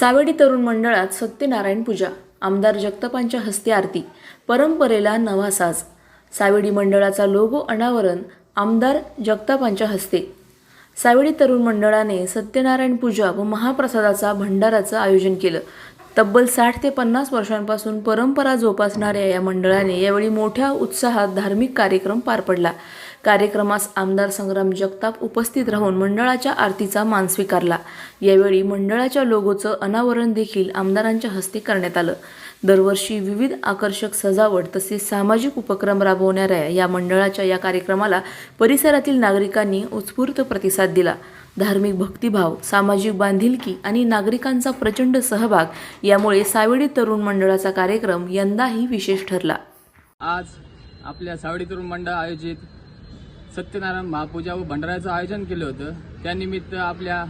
सावेडी तरुण मंडळात सत्यनारायण पूजा आमदार जगतापांच्या हस्ते आरती परंपरेला नवा साज. सावेडी मंडळाचा लोगो अनावरण आमदार जगतापांच्या हस्ते. सावेडी तरुण मंडळाने सत्यनारायण पूजा व महाप्रसादाचा भंडाराचं आयोजन केलं. तब्बल साठ ते पन्नास वर्षांपासून परंपरा जोपासणाऱ्या या मंडळाने यावेळी मोठ्या उत्साहात धार्मिक कार्यक्रम पार पडला. कार्यक्रमास आमदार संग्राम जगताप उपस्थित राहून मंडळाच्या आरतीचा मान स्वीकारला. यावेळी मंडळाच्या लोगोचं अनावरण देखील आमदारांच्या हस्ते करण्यात आलं. दरवर्षी विविध आकर्षक सजावट तसेच सामाजिक उपक्रम राबवणाऱ्या या मंडळाच्या या कार्यक्रमाला परिसरातील नागरिकांनी उत्स्फूर्त प्रतिसाद दिला. धार्मिक भक्तिभाव सामाजिक बांधिलकी आणि नागरिकांचा प्रचंड सहभाग यामुळे सावेडी तरुण मंडळाचा कार्यक्रम यंदाही विशेष ठरला. आज आपल्या सावडी तरुण मंडळ आयोजित सत्यनारायण महापूजा व भंडाऱ्याचं आयोजन केलं होतं. त्यानिमित्त आपल्या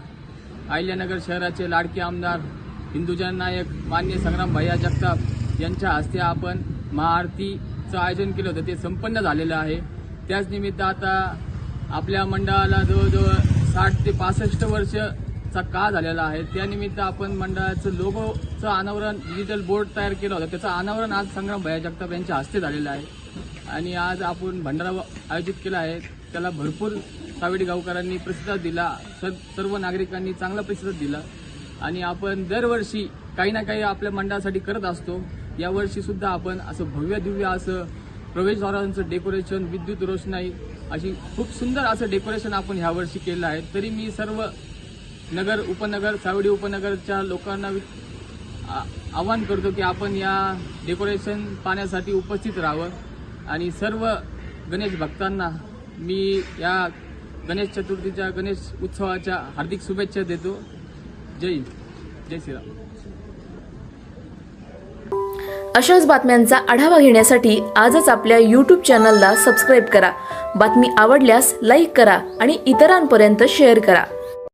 अहिल्यानगर शहराचे लाडके आमदार हिंदुजन नायक मान्य संग्राम भैया जगताप यांच्या हस्ते आपण महाआरतीचं आयोजन केलं होतं. ते संपन्न झालेलं आहे. त्याच निमित्त आता आपल्या मंडळाला जवळजवळ साठ ते पासष्ट वर्षचा काळ झालेला आहे. त्यानिमित्त आपण मंडळाचं लोगोचं अनावरण डिजिटल बोर्ड तयार केलं होतं. त्याचं अनावरण आज संग्राम भैया जगताप यांच्या हस्ते झालेलं आहे. आणि आज आपण भंडारा आयोजित केला आहे. त्याला भरपूर सावेडी गावकरांनी प्रतिसाद दिला. सर्व नागरिकांनी चांगला प्रतिसाद दिला. आणि आपण दरवर्षी काही ना काही आपल्या मंडळासाठी करत असतो. यावर्षी सुद्धा आपण असं भव्य दिव्य असं प्रवेशद्वारांचं डेकोरेशन विद्युत रोषणाई अशी खूप सुंदर असं डेकोरेशन आपण ह्यावर्षी केलं आहे. तरी मी सर्व नगर उपनगर सावडी उपनगरच्या लोकांना आ- आवाहन करतो की आपण या डेकोरेशन पाहण्यासाठी उपस्थित राहावं. आणि सर्व गणेश भक्तांना मी या गणेश चतुर्थीच्या गणेश उत्सवाच्या हार्दिक शुभेच्छा देतो. जय जय श्रीराम. अशाच बातम्यांचा आढावा घेण्यासाठी आजच आपल्या यूट्यूब चॅनलला सबस्क्राईब करा. बातमी आवडल्यास लाईक करा आणि इतरांपर्यंत शेअर करा.